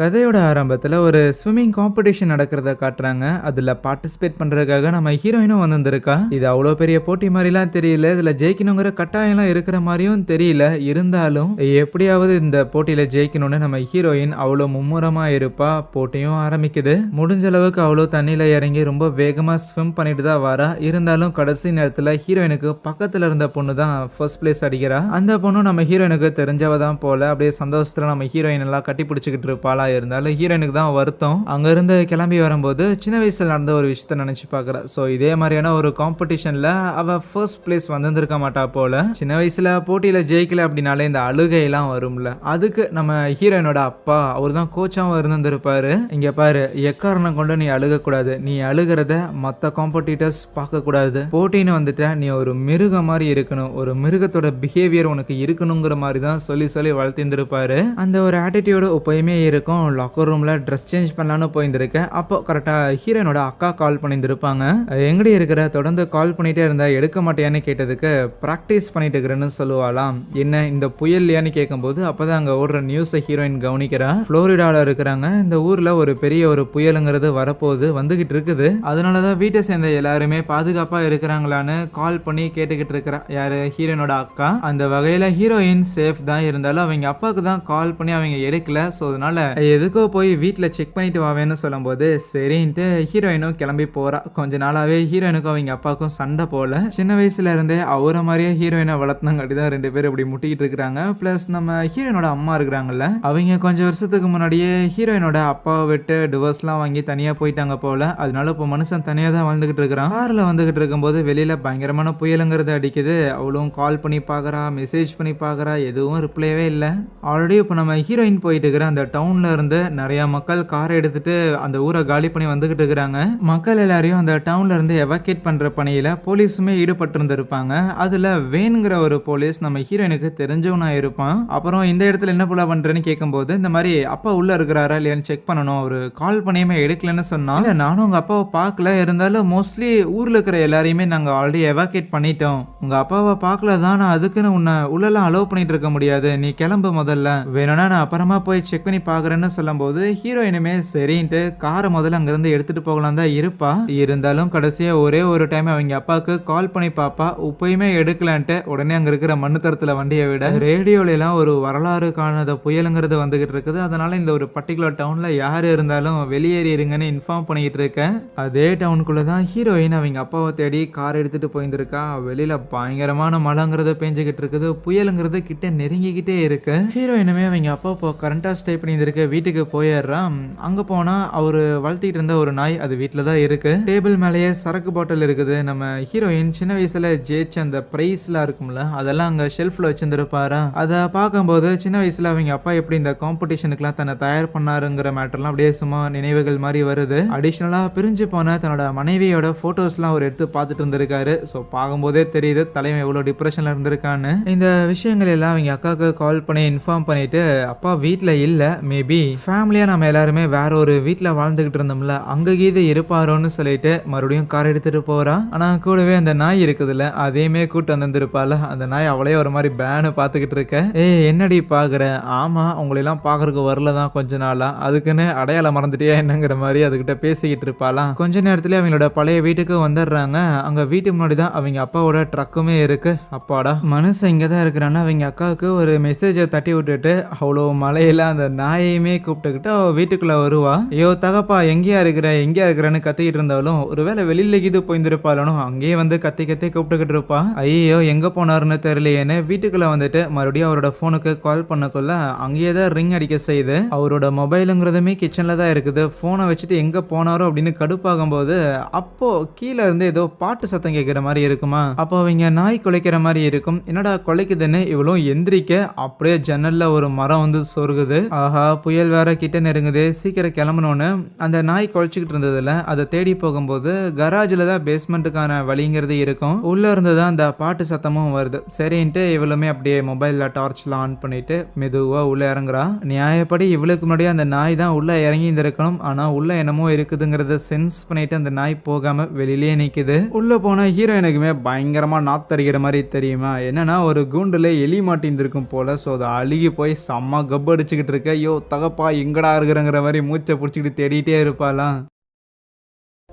கதையோட ஆரம்பத்தில் ஒரு ஸ்விம்மிங் காம்படிஷன் நடக்கிறத காட்டுறாங்க. அதில் பார்ட்டிசிபேட் பண்ணுறதுக்காக நம்ம ஹீரோயினும் வந்திருந்திருக்கா? இது அவ்வளோ பெரிய போட்டி மாதிரிலாம் தெரியல. இதில் ஜெயிக்கணுங்கிற கட்டாயம்லாம் இருக்கிற மாதிரியும் தெரியல. இருந்தாலும் எப்படியாவது இந்த போட்டியில் ஜெயிக்கணும்னு நம்ம ஹீரோயின் அவ்வளோ மும்முரமாக இருப்பா. போட்டியும் ஆரம்பிக்குது. முடிஞ்ச அளவுக்கு அவ்வளோ தண்ணியில் இறங்கி ரொம்ப வேகமாக ஸ்விம் பண்ணிட்டு தான் வரா. இருந்தாலும் கடைசி நேரத்தில் ஹீரோயினுக்கு பக்கத்தில் இருந்த பொண்ணு தான் ஃபர்ஸ்ட் பிளேஸ் அடிக்கிறா. அந்த பொண்ணு நம்ம ஹீரோயினுக்கு தெரிஞ்சவ தான் போல. அப்படியே சந்தோஷத்தில் நம்ம ஹீரோயின் எல்லாம் கட்டி பிடிச்சிக்கிட்டு இருப்பாள்? இருந்தாலும் ஹீரோனுக்கு தான் வருத்தம். அங்கேருந்து கிளம்பி வரும்போது சின்ன வயசில் நடந்த ஒரு விஷயத்த நினச்சி பார்க்குறா. ஸோ இதே மாதிரியான ஒரு காம்படிஷனில் அவள் ஃபர்ஸ்ட் பிளேஸ் வந்திருந்திருக்க மாட்டா போல. சின்ன வயசில் போட்டியில் ஜெயிக்கல அப்படின்னாலே இந்த அழுகையெல்லாம் வரும்ல. அதுக்கு நம்ம ஹீரோயினோட அப்பா அவர் தான் கோச்சாகவும் இருந்திருப்பாரு. இங்கே பாரு எக்காரணம் கொண்டு நீ அழுகக்கூடாது. நீ அழுகிறத மற்ற காம்படிட்டர்ஸ் பார்க்கக்கூடாது. போட்டின்னு வந்துட்ட நீ ஒரு மிருகம் மாதிரி இருக்கணும். ஒரு மிருகத்தோட பிஹேவியர் உனக்கு இருக்கணுங்கிற மாதிரி தான் சொல்லி சொல்லி வளர்த்திருந்திருப்பாரு. அந்த ஒரு ஆட்டிடியூடு எப்பயுமே இருக்கும். லாக்கர் ரூமில் ட்ரெஸ் சேஞ்ச் பண்ணலான்னு போயிருந்திருக்கேன். அப்போ கரெக்டாக ஹீரோனோட அக்கா கால் பண்ணியிருந்திருப்பாங்க. எங்கடி இருக்கிற தொடர்ந்து கால் பண்ணிகிட்டே இருந்தா எடுக்க மாட்டியான்னு கேட்டதுக்கு ப்ராக்டிஸ் பண்ணிட்டு இருக்கிறேன்னு சொல்லுவாளாம். என்ன இந்த புயல்லையான்னு கேட்கும்போது அப்போ தான் அங்கே ஓடுற நியூஸை ஹீரோயின் கவனிக்கிறா. ஃப்ளோரிடாவில் இருக்கிறாங்க. இந்த ஊரில் ஒரு பெரிய ஒரு புயலுங்கிறது வரப்போகுது வந்துகிட்டு இருக்குது. அதனால தான் வீட்டை சேர்ந்த எல்லாருமே பாதுகாப்பாக இருக்கிறாங்களான்னு கால் பண்ணி கேட்டுக்கிட்டு இருக்கிறா. யார்? ஹீரோயினோட அக்கா. அந்த வகையில் ஹீரோயின் சேஃப் தான் இருந்தாலும் அவங்க அப்பாவுக்கு தான் கால் பண்ணி அவங்க எடுக்கல. ஸோ அதனால எதுக்கோ போய் வீட்டில் செக் பண்ணிட்டு வாவேன்னு சொல்லும்போது சரின்ட்டு ஹீரோயினும் கிளம்பி போறா. கொஞ்ச நாளாவே ஹீரோயினுக்கும் அவங்க அப்பாவுக்கும் சண்டை போல. சின்ன வயசுல இருந்தே அவரை மாதிரியே ஹீரோயினை வளர்த்தனங்காட்டி தான் ரெண்டு பேரும் இப்படி முட்டிக்கிட்டு இருக்கிறாங்க. ப்ளஸ் நம்ம ஹீரோயினோட அம்மா இருக்கிறாங்கல்ல அவங்க கொஞ்சம் வருஷத்துக்கு முன்னாடியே ஹீரோயினோட அப்பாவை விட்டு டிவோர்ஸ்லாம் வாங்கி தனியாக போயிட்டாங்க போல. அதனால இப்போ மனுஷன் தனியாக தான் வாழ்ந்துகிட்டு இருக்கிறான். காரில் வந்துகிட்டு இருக்கும்போது வெளியில பயங்கரமான புயலுங்கிறது அடிக்குது. அவளும் கால் பண்ணி பார்க்குறா மெசேஜ் பண்ணி பார்க்குறா எதுவும் ரிப்ளைவே இல்லை. ஆல்ரெடி இப்போ நம்ம ஹீரோயின் போயிட்டு இருக்கிற அந்த டவுனில் இருந்து நிறையா மக்கள் காரை எடுத்துட்டு அந்த ஊரை காலி பண்ணி வந்துகிட்டு இருக்கிறாங்க. மக்கள் எல்லாரையும் அந்த டவுன்ல இருந்து எவாக்கேட் பண்ற பணியில போலீஸுமே ஈடுபட்டு இருந்திருப்பாங்க அதுல வேணுங்கிற ஒரு போலீஸ் நம்ம ஹீரோயினுக்கு தெரிஞ்சவனா இருப்பான். அப்புறம் இந்த இடத்துல என்ன போல பண்றேன்னு கேட்கும்போது இந்த மாதிரி அப்பா உள்ள இருக்கிறாரா இல்லையான்னு செக் பண்ணணும். அவரு கால் பண்ணியுமே எடுக்கலன்னு சொன்னா நானும் உங்க அப்பாவை பார்க்கல. இருந்தாலும் மோஸ்ட்லி ஊர்ல இருக்கிற எல்லாரையுமே நாங்க ஆல்ரெடி எவாக்கேட் பண்ணிட்டோம். உங்க அப்பாவை பார்க்கல தான் நான் அதுக்குன்னு உன்னை உள்ளெல்லாம் அலோவ் பண்ணிட்டு இருக்க முடியாது. நீ கிளம்பு முதல்ல. வேணும்னா நான் அப்புறமா போய் செக் பண்ணி பார்க்குறேன்னு சொல்லும்போது ஹீரோயினுமே சரின்ட்டு காரை முதல்ல அங்கேருந்து எடுத்துட்டு போகலாம் தான் இருப்பா. இருந்தாலும் கடைசியாக ஒரே ஒரு டைம் அவங்க அப்பாவுக்கு கால் பண்ணி பாப்பா உப்பையுமே எடுக்கலான்ட்டு உடனே அங்கே இருக்கிற மண்ணு தரத்தில் வண்டியை விட. ரேடியோலலாம் ஒரு வரலாறு காணாத புயலுங்கிறது வந்துகிட்டு இருக்குது. அதனால இந்த ஒரு பர்டிகுலர் டவுனில் யார் இருந்தாலும் வெளியேறி இருங்கன்னு இன்ஃபார்ம் பண்ணிக்கிட்டு இருக்கேன். அதே டவுனுக்குள்ளே தான் ஹீரோயின் அவங்க அப்பாவை தேடி கார் எடுத்துட்டு போயிருந்திருக்கா. வெளியில் பயங்கரமான மழைங்கிறது பேஞ்சுக்கிட்டு இருக்குது. புயலுங்கிறது கிட்ட நெருங்கிக்கிட்டே இருக்கு. ஹீரோயினுமே அவங்க அப்பா இப்போ கரண்டாக ஸ்டே பண்ணியிருந்திருக்க. வீட்டுக்கு போயிடுறான். அங்கே போனால் அவர் வளர்த்திட்டு இருந்த ஒரு நாய் அது வீட்டில் தான் இருக்குது டேபிள் மேலேயே சரக்கு பாட்டில் இருக்குது. நம்ம ஹீரோயின் சின்ன வயசில் ஜெயிச்ச அந்த ப்ரைஸ்லாம் இருக்கும்ல அதெல்லாம் அங்கே ஷெல்ஃபில் வச்சுருந்துருப்பாரா? அதை பார்க்கும்போது சின்ன வயசில் அவங்க அப்பா எப்படி இந்த காம்படிஷனுக்குலாம் தன்னை தயார் பண்ணாருங்கிற மேட்டர்லாம் அப்படியே சும்மா நினைவுகள் மாதிரி வருது. அடிஷ்னலாக பிரிஞ்சு போன தன்னோட மனைவியோட ஃபோட்டோஸ்லாம் அவர் எடுத்து பார்த்துட்டு இருந்திருக்காரு. ஸோ பார்க்கும்போதே தெரியுது தலைவன் எவ்வளோ டிப்ரெஷனில் இருந்திருக்கான்னு. இந்த விஷயங்கள் எல்லாம் அவங்க அக்காவுக்கு கால் பண்ணி இன்ஃபார்ம் பண்ணிட்டு அப்பா வீட்டில் இல்லை மேபி ஃபேமிலியாக நம்ம எல்லாருமே வேற ஒரு வீட்டில் வாழ்ந்துக்கிட்டு இருந்தோம்ல அங்கே கீதை இருப்பாரோன்னு சொல்லிட்டு மறுபடியும் கார் எடுத்துகிட்டு போகிறான் ஆனால் கூடவே அந்த நாய் இருக்குதுல்ல அதையுமே கூட்டு வந்திருப்பால அந்த நாய் அவளே ஒரு மாதிரி பேனு பார்த்துக்கிட்டு இருக்க. ஏய் என்னடி பார்க்குற? ஆமாம் உங்களெல்லாம் பார்க்கறதுக்கு வரல தான் கொஞ்ச நாளாக அதுக்குன்னு அடையாளம் மறந்துட்டியா என்னங்கிற மாதிரி அதுக்கிட்ட பேசிக்கிட்டு இருப்பாளாம். கொஞ்ச நேரத்துல அவங்களோட பழைய வீட்டுக்கு வந்துடுறாங்க. அங்கே வீட்டுக்கு முன்னாடி தான் அவங்க அப்பாவோட ட்ரக்குமே இருக்கு. அப்பாடா. மனுஷன் இங்கே தான் இருக்கிறான்னு அவங்க அக்காவுக்கு ஒரு மெசேஜை தட்டி விட்டுட்டு அவ்வளோ மழையில அந்த நாயையுமே கூப்பிட்டுக்கிட்டு அவள் வீட்டுக்குள்ள வருவா. ஐயோ தகப்பா எங்கேயா இருக்கிற எங்கேயா இருக்கிறேன்னு கத்திக்கிட்டு இருந்தாலும் ஒருவேளை வெளியில இது போயிருந்திருப்பாலும் அங்கேயே வந்து கத்தி கத்தி கூப்பிட்டுக்கிட்டு இருப்பா. ஐயோ எங்க போனாருன்னு தெரியலையேன்னு வீட்டுக்குள்ள வந்துட்டு மறுபடியும் அவரோட ஃபோனுக்கு கால் பண்ணக்குள்ள அங்கேயே தான் ரிங் அடிக்க செய்யுது. அவரோட மொபைலுங்கிறதுமே கிச்சன்ல தான் இருக்குது. ஃபோனை வச்சுட்டு எங்க போனாரோ அப்படின்னு கடுப்பாகும் போது அப்போ கீழே இருந்து ஏதோ பாட்டு சத்தம் கேட்குற மாதிரி இருக்குமா? அப்போ அவங்க நாய் குலைக்கிற மாதிரி இருக்கும். என்னடா குலைக்குதுன்னு இவளும் எந்திரிக்க அப்படியே ஜன்னல்ல ஒரு மரம் வந்து சொருகுது. ஆஹா புயல் வேற கிட்ட நெருங்குது. சீக்கிரம் கிளம்பணும்னு அந்த நாய் குழச்சிக்கிட்டு இருந்ததுல அதை தேடி போகும்போது கராஜில் தான் பேஸ்மெண்ட்டுக்கான வழிங்கிறது இருக்கும். உள்ளே இருந்து தான் அந்த பாட்டு சத்தமும் வருது. சரின்ட்டு இவளுமே அப்படியே மொபைலில் டார்ச்லாம் ஆன் பண்ணிட்டு மெதுவாக உள்ளே இறங்குறா. நியாயப்படி இவளுக்கு முன்னாடி அந்த நாய் தான் உள்ளே இறங்கி இருந்திருக்கணும். ஆனால் உள்ளே என்னமோ இருக்குதுங்கிறத சென்ஸ் பண்ணிட்டு அந்த நாய் போகாமல் வெளியிலேயே நிற்குது உள்ளே போன ஹீரோயினுக்குமே பயங்கரமாக நாத்தடிக்கிற மாதிரி தெரியுமா? என்னன்னா ஒரு கூண்டில் எலி மாட்டியிருந்திருக்கும் போல். ஸோ அதை அழுகி போய் செம்ம கப் அடிச்சுக்கிட்டு இருக்க. ஐயோ தக உனக்காகப்பா எங்கடா இருக்கிறங்கிற மாதிரி மூச்சை பிடிச்சிக்கிட்டு தேடிட்டே இருப்பாளாம்.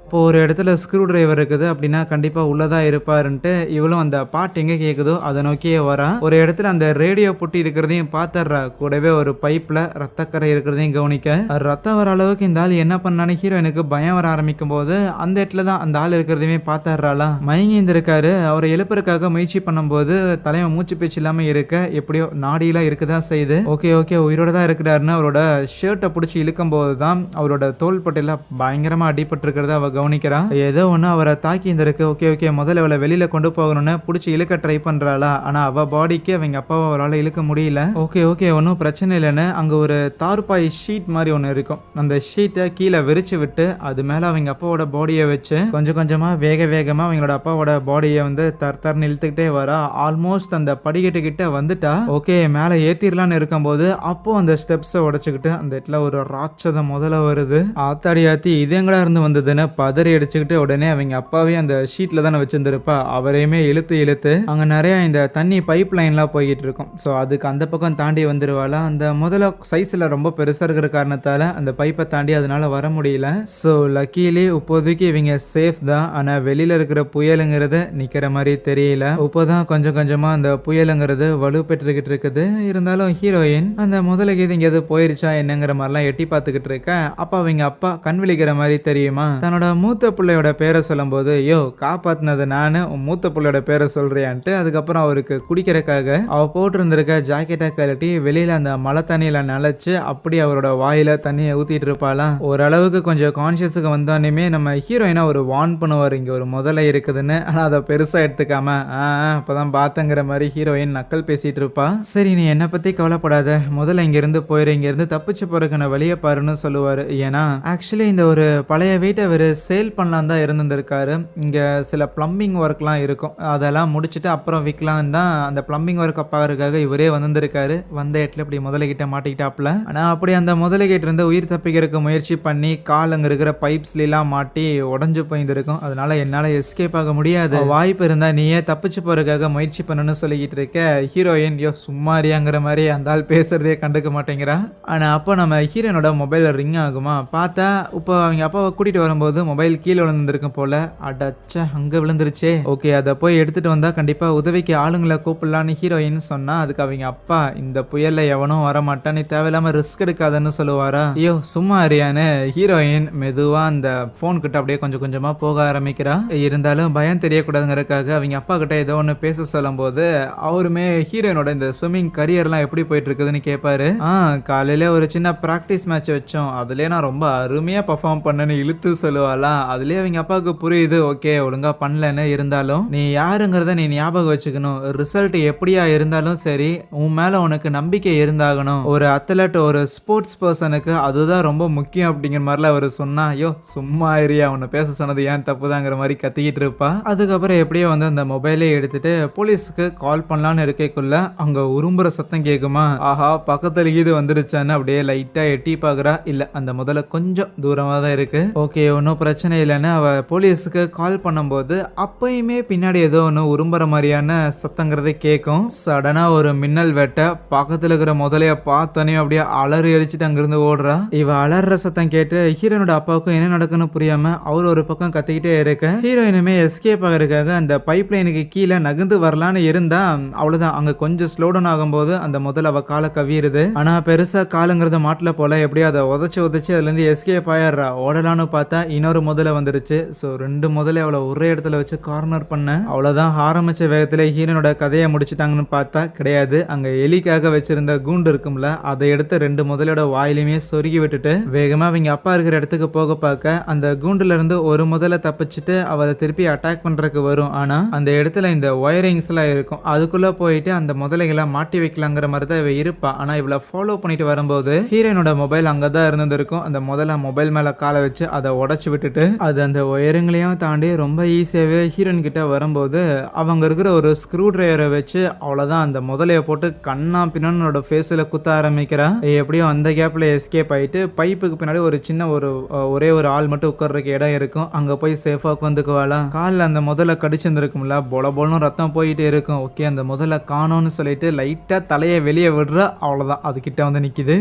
இப்போ ஒரு இடத்துல ஸ்க்ரூ டிரைவர் இருக்குது அப்படின்னா கண்டிப்பாக உள்ளதாக இருப்பாருன்ட்டு இவளும் அந்த பாட்டு எங்கே கேட்குதோ அதை நோக்கியே வரா. ஒரு இடத்துல அந்த ரேடியோ புட்டி இருக்கிறதையும் பார்த்துட்றா கூடவே ஒரு பைப்பில் ரத்தக்கரை இருக்கிறதையும் கவனிக்க. ரத்தம் வர அளவுக்கு இந்த ஆள் என்ன பண்ணான்னு ஹீரோயினுக்கு பயம் வர ஆரம்பிக்கும் போது அந்த இடத்துல தான் அந்த ஆள் இருக்கிறதையுமே பார்த்துட்றாளா மயங்கி இருந்திருக்காரு அவரை எழுப்புறதுக்காக முயற்சி பண்ணும்போது தலைவன் மூச்சு பேச்சு இல்லாமல் இருக்க எப்படியோ நாடியெல்லாம் இருக்குதான் செய்யுது. ஓகே ஓகே உயிரோட தான் இருக்கிறாருன்னு அவரோட ஷர்ட்டை பிடிச்சி இழுக்கும் போது தான் அவரோட தோல் பட்டையில பயங்கரமாக அடிபட்டிருக்கிறத அவ கவனிக்கிறா? ஏதோ ஒன்று அவரை தாக்கி இருந்திருக்கு. ஓகே ஓகே முதல்ல இவளை வெளியில கொண்டு போகணும்னு பிடிச்சி இழுக்க ட்ரை பண்றாளா? ஆனா அவ பாடிக்கு அவங்க அப்பாவை அவரால் இழுக்க முடியல. ஓகே ஓகே ஒன்றும் பிரச்சனை இல்லைன்னு அங்க ஒரு தார்பாய் ஷீட் மாதிரி ஒன்று இருக்கும். அந்த ஷீட்டை கீழே விரிச்சு விட்டு அது மேல அவங்க அப்பாவோட பாடியை வச்சு கொஞ்சம் கொஞ்சமா வேக வேகமா அவங்களோட அப்பாவோட பாடியை வந்து தர் தர்னு இழுத்துக்கிட்டே வரா. ஆல்மோஸ்ட் அந்த படிக்கட்டு கிட்ட வந்துட்டா. ஓகே மேலே ஏத்திரலான்னு இருக்கும்போது அப்போ அந்த ஸ்டெப்ஸை உடச்சுக்கிட்டு அந்த இடத்துல ஒரு ராட்சதம் முதல்ல வருது. ஆத்தாடி ஆத்தி இது எங்கடா இருந்து வந்ததுன்னு பதறி அடிச்சுக்கிட்டு உடனே அவங்க அப்பாவே அந்த ஷீட்ல தானே வச்சிருந்திருப்பா. அவரையுமே இழுத்து இழுத்து அங்க நிறைய இந்த தண்ணி பைப் லைன்லாம் போய்கிட்டு இருக்கும். ஸோ அதுக்கு அந்த பக்கம் தாண்டி வந்துருவாளா? அந்த முதல்ல சைஸ்ல ரொம்ப பெருசா இருக்கிற காரணத்தால அந்த பைப்பை தாண்டி அதனால வர முடியல. ஸோ லக்கீலி இப்போதைக்கு இவங்க சேஃப் தான். ஆனா வெளியில இருக்கிற புயலுங்கிறது நிக்கிற மாதிரி தெரியல. இப்போதான் கொஞ்சம் கொஞ்சமா அந்த புயலுங்கிறது வலு பெற்றுக்கிட்டு இருக்குது. இருந்தாலும் ஹீரோயின் அந்த முதல கீது எங்கேயாவது போயிருச்சா என்னங்கிற மாதிரிலாம் எட்டி பார்த்துக்கிட்டு இருக்க. அப்ப அவங்க அப்பா கண் விழிக்கிற மாதிரி தெரியுமா? தன்னோட மூத்த பிள்ளையோட பேரை சொல்லும்போது யோ காப்பாத்தினது நானு உன் மூத்த பிள்ளையோட பேரை சொல்றியான்ட்டு. அதுக்கப்புறம் அவருக்கு குடிக்கிறக்காக அவ போட்டிருந்திருக்க ஜாக்கெட்டை கழட்டி வெளியில அந்த மழை தண்ணியில நனைச்சு அப்படி அவரோட வாயில தண்ணியை ஊத்திட்டு இருப்பாளாம் ஓரளவுக்கு கொஞ்சம் கான்சியஸுக்கு வந்தோடனே நம்ம ஹீரோயினா ஒரு வார்ன் பண்ணுவார் இங்க ஒரு முதல்ல இருக்குதுன்னு. ஆனா அதை பெருசா எடுத்துக்காம ஆ ஆ, பார்த்தங்கிற மாதிரி ஹீரோயின் நக்கல் பேசிட்டு இருப்பா. சரி நீ என்னை பத்தி கவலைப்படாத. முதல்ல இங்க இருந்து போயிரு இங்க இருந்து தப்பிச்சு போறதுக்கான வழியை பாருன்னு சொல்லுவாரு. ஏன்னா ஆக்சுவலி இந்த ஒரு பழைய வீட்டை அவர் சேல் பண்ணலாம் தான் இருந்திருக்காரு. இங்கே சில ப்ளம்பிங் ஒர்க்லாம் இருக்கும். அதெல்லாம் முடிச்சுட்டு அப்புறம் விற்கலாம் தான் அந்த ப்ளம்பிங் ஒர்க் அப்பாருக்காக இவரே வந்திருக்காரு வந்த இடத்துல இப்படி முதலிகிட்ட மாட்டிக்கிட்டாப்ல ஆனால் அப்படி அந்த முதலைகிட்ட இருந்து உயிர் தப்பிக்கிறதுக்கு முயற்சி பண்ணி கால் அங்கே இருக்கிற பைப்ஸ்லாம் மாட்டி உடஞ்சு போயிருந்திருக்கும். அதனால என்னால் எஸ்கேப் ஆக முடியாது. வாய்ப்பு இருந்தால் நீயே தப்பிச்சு போகிறதுக்காக முயற்சி பண்ணணும்னு சொல்லிக்கிட்டு இருக்க ஹீரோயின் யோ சும்மாரியாங்கிற மாதிரி அந்த ஆள் பேசுறதே கண்டுக்க மாட்டேங்கிறா. ஆனால் அப்போ நம்ம ஹீரோயினோட மொபைலில் ரிங் ஆகுமா? பார்த்தா இப்போ அவங்க அப்பாவை கூட்டிட்டு வரும்போது மொபைல் கீழே விழுந்திருக்கும் போல அடச்ச அங்கே விழுந்துருச்சே. ஓகே அதை போய் எடுத்துட்டு வந்தால் கண்டிப்பாக உதவிக்கு ஆளுங்களை கூப்பிடலான்னு ஹீரோயின் சொன்னால் அதுக்கு அவங்க அப்பா இந்த புயலில் எவனும் வரமாட்டான்னு நீ ரிஸ்க் எடுக்காதன்னு சொல்லுவாரா? ஐயோ சும்மா அறியான்னு ஹீரோயின் மெதுவாக அந்த ஃபோன் கிட்ட அப்படியே கொஞ்சம் கொஞ்சமாக போக ஆரம்பிக்கிறா. இருந்தாலும் பயம் தெரியக்கூடாதுங்கிறதுக்காக அவங்க அப்பா கிட்ட ஏதோ ஒன்று பேச சொல்லும்போது அவருமே ஹீரோயினோட இந்த ஸ்விம்மிங் கரியர்லாம் எப்படி போயிட்டு இருக்குதுன்னு கேட்பாரு ஆ காலையில ஒரு சின்ன ப்ராக்டிஸ் மேட்ச் வச்சோம். அதுலேயே நான் ரொம்ப அருமையாக பர்ஃபார்ம் பண்ணேன்னு இழுத்து சொல்லுவாளாம் அதுலயே அவங்க அப்பாவுக்கு புரியுது. ஓகே ஒழுங்கா பண்ணலன்னு இருந்தாலும் நீ யாருங்கிறத நீ ஞாபகம் வச்சுக்கணும். ரிசல்ட் எப்படியா இருந்தாலும் சரி உன் மேல உனக்கு நம்பிக்கை இருந்தாகணும். ஒரு அத்லட் ஒரு ஸ்போர்ட்ஸ் பர்சனுக்கு அதுதான் ரொம்ப முக்கியம் அப்படிங்கிற மாதிரிலாம் அவர் சொன்னா ஐயோ சும்மா ஏரியா உன்னை பேச சொன்னது ஏன் தப்புதாங்கிற மாதிரி கத்திக்கிட்டு இருப்பா. அதுக்கப்புறம் எப்படியோ வந்து அந்த மொபைலே எடுத்துட்டு போலீஸ்க்கு கால் பண்ணலான்னு இருக்கைக்குள்ள அங்க உரும்புற சத்தம் கேக்குமா? ஆஹா பக்கத்துல இது வந்துருச்சான்னு அப்படியே லைட்டா எட்டி பாக்குறா. இல்ல அந்த முதல்ல கொஞ்சம் தூரமா தான் இருக்கு. ஓகே ஒன்றும் பிரச்சனை இல்லைன்னு அவ போலீஸுக்கு கால் பண்ணும்போது அப்பயுமே பின்னாடி ஏதோ ஒன்று உரும்புற மாதிரியான சத்தங்கிறதே கேட்கும். சடனா ஒரு மின்னல் வெட்ட பக்கத்துல இருக்கிற முதலைய பார்த்தோன்னே அப்படியே அலறி அடிச்சுட்டு அங்கிருந்து ஓடுறா. இவ அலற சத்தம் கேட்டு ஹீரோனோட அப்பாவுக்கும் என்ன நடக்குன்னு புரியாம அவர் ஒரு பக்கம் கத்திக்கிட்டே இருக்க. ஹீரோயினுமே எஸ்கேப் ஆகிறதுக்காக அந்த பைப் லைனுக்கு கீழே நகர்ந்து வரலான்னு இருந்தா அவ்வளவுதான். அங்க கொஞ்சம் ஸ்லோ டவுன் ஆகும்போது அந்த முதல்ல அவ காலை கவியிருது ஆனா பெருசா காலுங்கிறத மாட்டில் போல எப்படியோ அதை உதச்சி உதச்சு அதுல இருந்து எஸ்கேப் ஆயிடுறா. ஓடலான்னு பார்த்தா இன்னொரு முதல்ல வந்துருச்சு. ஸோ ரெண்டு முதல்ல அவளை ஒரே இடத்துல வச்சு கார்னர் பண்ண. அவ்வளோதான் ஆரம்பித்த வேகத்தில் ஹீரோனோட கதையை முடிச்சிட்டாங்கன்னு பார்த்தா கிடையாது. அங்கே எலிக்காக வச்சிருந்த கூண்டு இருக்கும்ல அதை எடுத்து ரெண்டு முதலோட வாயிலுமே சொருகி விட்டுட்டு வேகமாக அவங்க அப்பா இருக்கிற இடத்துக்கு போக பார்க்க அந்த கூண்டுல இருந்து ஒரு முதல்ல தப்பிச்சுட்டு அவளை திருப்பி அட்டாக் பண்ணுறதுக்கு வரும். ஆனால் அந்த இடத்துல இந்த ஒயரிங்ஸ்லாம் இருக்கும். அதுக்குள்ளே போயிட்டு அந்த முதலைகளை மாட்டி வைக்கலாங்கிற மாதிரி தான் இவ இருப்பா. ஆனால் இவளை ஃபாலோ பண்ணிட்டு வரும்போது ஹீரோனோட மொபைல் அங்கே தான் இருந்திருக்கும். அந்த முதல்ல மொபைல் மேலே காலை வச்சு அதை உடைச்சு போட்டுட்டு அது அந்த ஒயருங்களையும் தாண்டி ரொம்ப ஈஸியாகவே ஹீரோயின் கிட்ட வரும்போது அவங்க இருக்கிற ஒரு ஸ்க்ரூ ட்ரைவரை வச்சு அவ்வளோதான் அந்த முதலைய போட்டு கண்ணா பின்னோட ஃபேஸில் குத்த ஆரம்பிக்கிறா. எப்படியோ அந்த கேப்பில் எஸ்கேப் ஆயிட்டு பைப்புக்கு பின்னாடி ஒரு சின்ன ஒரு ஒரே ஒரு ஆள் மட்டும் உட்கார்றதுக்கு இடம் இருக்கும். அங்கே போய் சேஃபாக உட்காந்துக்குவாளா காலில் அந்த முதல்ல கடிச்சிருந்துருக்கும்ல பொல பொலன்னு ரத்தம் போயிட்டே இருக்கும். ஓகே அந்த முதல்ல காணோன்னு சொல்லிட்டு லைட்டாக தலையை வெளியே விடுற. அவ்வளோதான் அது கிட்ட வந்து நிக்குது.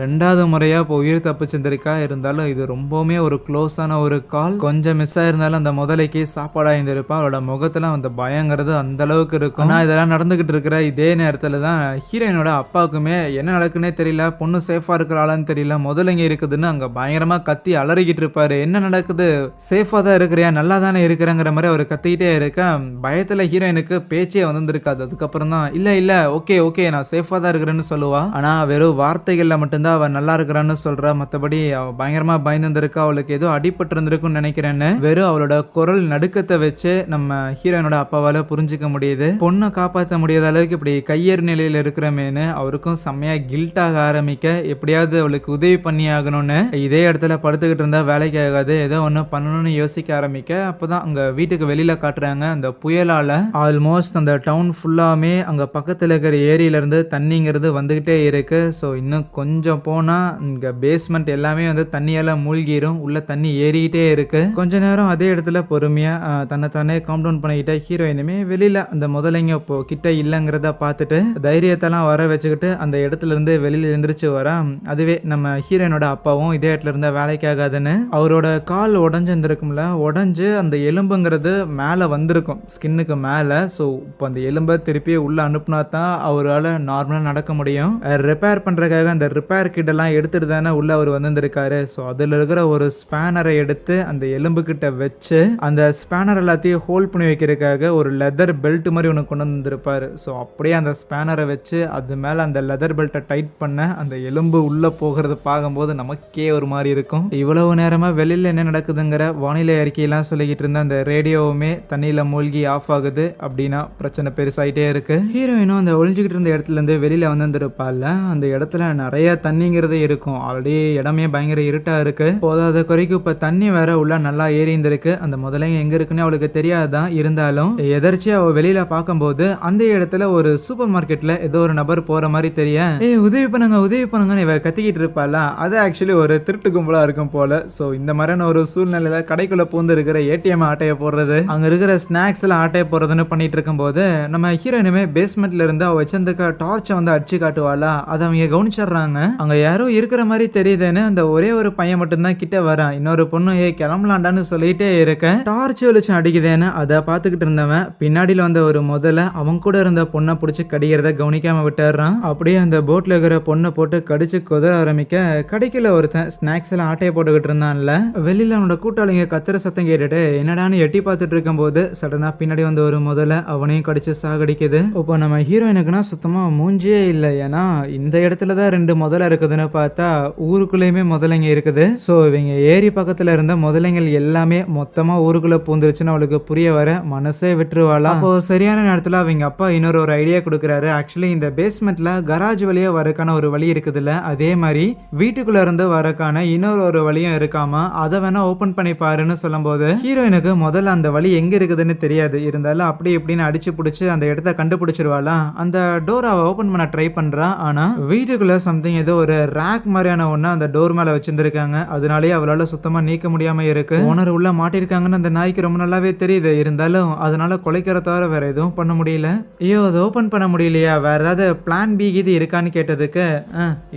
ரெண்டாவது முறையாக இப்போ உயிர் தப்பிச்சிருந்திருக்கா இருந்தாலும் இது ரொம்பவுமே ஒரு க்ளோஸான ஒரு கால் கொஞ்சம் மிஸ் ஆயிருந்தாலும் அந்த முதலைக்கு சாப்பாடாக இருந்திருப்பா அவளோட முகத்துல அந்த பயங்கிறது அந்த அளவுக்கு இருக்கும். ஆனால் இதெல்லாம் நடந்துகிட்டு இருக்கிற இதே நேரத்தில் தான் ஹீரோயினோட அப்பாவுக்குமே என்ன நடக்குன்னே தெரியல. பொண்ணு சேஃபாக இருக்கிறாளான்னு தெரியல. முதல்ல இருக்குதுன்னு அங்கே பயங்கரமாக கத்தி அலறிக்கிட்டு இருப்பாரு. என்ன நடக்குது? சேஃபாக தான் இருக்கிறியா? நல்லா தானே இருக்கிறேங்கிற மாதிரி அவர் கத்திக்கிட்டே இருக்க பயத்தில் ஹீரோயினுக்கு பேச்சே வந்திருக்காது அதுக்கப்புறம் தான் இல்லை இல்லை ஓகே ஓகே நான் சேஃபாக தான் இருக்கிறேன்னு சொல்லுவா. ஆனால் வெறும் வார்த்தைகளில் மட்டும் வந்து அவ நல்லா இருக்கிறான்னு சொல்கிறா மத்தபடி அவ பயங்கரமா பயந்துருக்கா அவளுக்கு ஏதோ அடிபட்டு இருந்திருக்கும்னு நினைக்கிறேன்னு. வெறும் அவளோட குரல் நடுக்கத்தை வச்சு நம்ம ஹீரோயினோட அப்பாவால புரிஞ்சுக்க முடியுது. பொண்ணை காப்பாற்ற முடியாத அளவுக்கு இப்படி கையேறு நிலையில இருக்கிறமேன்னு அவருக்கும் செம்மையா கில்ட்டாக ஆரம்பிக்க எப்படியாவது அவளுக்கு உதவி பண்ணி ஆகணும்னு இதே இடத்துல படுத்துக்கிட்டு இருந்தா வேலைக்கு ஆகாது. ஏதோ ஒன்று பண்ணணும்னு யோசிக்க ஆரம்பிக்க அப்பதான் அங்க வீட்டுக்கு வெளியில காட்டுறாங்க. அந்த புயலால ஆல்மோஸ்ட் அந்த டவுன் ஃபுல்லாமே அங்க பக்கத்துல இருக்கிற ஏரியில இருந்து தண்ணிங்கிறது வந்துகிட்டே இருக்கு. ஸோ இன்னும் கொஞ்சம் போனால் இங்கே பேஸ்மெண்ட் எல்லாமே வந்து தண்ணியால் மூழ்கிடும் உள்ளே தண்ணி ஏறிக்கிட்டே இருக்குது கொஞ்ச நேரம் அதே இடத்துல பொறுமையாக தன்னை தானே காம்பவுண்ட் பண்ணிக்கிட்ட ஹீரோயினுமே வெளியில் அந்த முதலைங்க இப்போ கிட்ட இல்லைங்கிறத பார்த்துட்டு தைரியத்தெல்லாம் வர வச்சுக்கிட்டு அந்த இடத்துலேருந்து வெளியில் எழுந்திரிச்சு வர அதுவே நம்ம ஹீரோயினோட அப்பாவும் இதே இடத்துல இருந்தால் வேலைக்காகாதுன்னு அவரோட கால் உடஞ்சிருந்திருக்கும்ல உடஞ்சு அந்த எலும்புங்கிறது மேலே வந்திருக்கும். ஸ்கின்னுக்கு மேலே. ஸோ இப்போ அந்த எலும்பை திருப்பி உள்ளே அனுப்புனா தான் அவரால் நார்மலாக நடக்க முடியும். ரிப்பேர் பண்ணுறதுக்காக அந்த ரிப்பேர் கிட்டலாம் எடுத்துட்டு தானே உள்ள அவர் வந்திருக்காரு ஸோ அதில் இருக்கிற ஒரு ஸ்பேனரை எடுத்து அந்த எலும்பு கிட்ட வச்சு அந்த ஸ்பேனர் எல்லாத்தையும் ஹோல்ட் பண்ணி வைக்கிறதுக்காக ஒரு லெதர் பெல்ட் மாதிரி ஒன்று கொண்டு வந்திருப்பாரு ஸோ அப்படியே அந்த ஸ்பேனரை வச்சு அது மேலே அந்த லெதர் பெல்ட்டை டைட் பண்ண அந்த எலும்பு உள்ளே போகிறது பார்க்கும்போது நமக்கே ஒரு மாதிரி இருக்கும். இவ்வளவு நேரமாக வெளியில் என்ன நடக்குதுங்கிற வானிலை அறிக்கையெல்லாம் சொல்லிக்கிட்டு இருந்த அந்த ரேடியோவுமே தண்ணியில் மூழ்கி ஆஃப் ஆகுது அப்படின்னா பிரச்சனை பெருசாயிட்டே இருக்குது ஹீரோயினும் அந்த ஒழிஞ்சிக்கிட்டு இருந்த இடத்துலேருந்து வெளியில் வந்திருப்பால அந்த இடத்துல நிறைய தண்ணி தண்ணிங்கிறது இருக்கும். ஆல்ரெடி இடமே பயங்கர இருட்டா இருக்கு. போதாத குறைக்கு இப்ப தண்ணி வேற உள்ள நல்லா ஏறி இருந்திருக்கு. அந்த முதலைங்க எங்க இருக்குன்னு அவளுக்கு தெரியாதான் இருந்தாலும் எதர்ச்சியா அவ வெளியில பார்க்கும்போது அந்த இடத்துல ஒரு சூப்பர் மார்க்கெட்ல ஏதோ ஒரு நபர் போற மாதிரி தெரிய ஏய் உதவி பண்ணுங்க உதவி பண்ணுங்கன்னு இவ கத்திக்கிட்டு இருப்பாள? அது ஆக்சுவலி ஒரு திருட்டு கும்பலா இருக்கும் போல. சோ இந்த மாதிரியான ஒரு சூழ்நிலையில கடைக்குள்ள பூந்து இருக்கிற ஏடிஎம் ஆட்டையை போடுறது அங்க இருக்கிற ஸ்நாக்ஸ் எல்லாம் ஆட்டையை போடுறதுன்னு பண்ணிட்டு இருக்கும்போது நம்ம ஹீரோயினுமே பேஸ்மெண்ட்ல இருந்து அவ வச்சிருந்த டார்ச்சை வந்து அடிச்சு காட்டுவாளா? அதை அவங்க கவனிச்சிடுறாங்க. அங்கே யாரோ இருக்கிற மாதிரி தெரியுதுன்னு அந்த ஒரே ஒரு பையன் மட்டும்தான் கிட்ட வரான். இன்னொரு பொண்ணு ஏ கிளம்பலாண்டான்னு சொல்லிட்டே இருக்க. டார்ச் வெளிச்சம் அடிக்குதேன்னு அதை பார்த்துக்கிட்டு இருந்தவன் பின்னாடியில் வந்த ஒரு முதல்ல அவன் கூட இருந்த பொண்ணை பிடிச்சி கடிக்கிறத கவனிக்காம விட்டுறான். அப்படியே அந்த போட்ல இருக்கிற பொண்ணை போட்டு கடிச்சு கொத ஆரம்பிக்க கடைக்குள்ள ஒருத்தன் ஸ்நாக்ஸ் எல்லாம் ஆட்டையை போட்டுக்கிட்டு இருந்தான்ல. வெளியில அவனோட கூட்டாளிங்க கத்துற சத்தம் கேட்டுட்டு என்னடான்னு எட்டி பார்த்துட்டு இருக்கும்போது சடனா பின்னாடி வந்த ஒரு முதல்ல அவனையும் கடிச்சு சாகடிக்குது. இப்போ நம்ம ஹீரோயினுக்குன்னா சுத்தமாக மூஞ்சியே இல்லை. ஏன்னா இந்த இடத்துல தான் ரெண்டு முதல்ல இருக்குதுன்னு பார்த்தா ஊருக்குள்ளேயுமே முதலைங்க இருக்குது. ஸோ இவங்க ஏரி பக்கத்தில் இருந்த முதலைங்கள் எல்லாமே மொத்தமாக ஊருக்குள்ளே பூந்துருச்சுன்னு அவளுக்கு புரிய வர மனசே விட்டுருவாளா? அப்போ சரியான நேரத்தில் அவங்க அப்பா இன்னொரு ஒரு ஐடியா கொடுக்குறாரு. ஆக்சுவலி இந்த பேஸ்மெண்ட்ல கராஜ் வழியாக வரக்கான ஒரு வழி இருக்குதுல்ல அதே மாதிரி வீட்டுக்குள்ள இருந்து வரக்கான இன்னொரு ஒரு வழியும் இருக்காம? அதை வேணா ஓப்பன் பண்ணி பாருன்னு சொல்லும்போது ஹீரோயினுக்கு முதல்ல அந்த வழி எங்கே இருக்குதுன்னு தெரியாது. இருந்தாலும் அப்படி இப்படின்னு அடிச்சு பிடிச்சி அந்த இடத்த கண்டுபிடிச்சிருவாளா? அந்த டோர் அவ ஓப்பன் பண்ண ட்ரை பண்ணுறா ஆனால் வீட்டுக்குள்ள சம்திங் ஏதோ ஒரு ரேக் மாதிரியான ஒன்று அந்த டோர் மேலே வச்சிருந்துருக்காங்க. அதனாலேயே அவளால் சுத்தமாக நீக்க முடியாமல் இருக்கு. ஓனர் உள்ளே மாட்டியிருக்காங்கன்னு அந்த நாய்க்கு ரொம்ப நல்லாவே தெரியுது. இருந்தாலும் அதனால குலைக்கிற தவிர வேற எதுவும் பண்ண முடியல. ஐயோ அதை ஓப்பன் பண்ண முடியலையா? வேற ஏதாவது பிளான் பி இது இருக்கான்னு கேட்டதுக்கு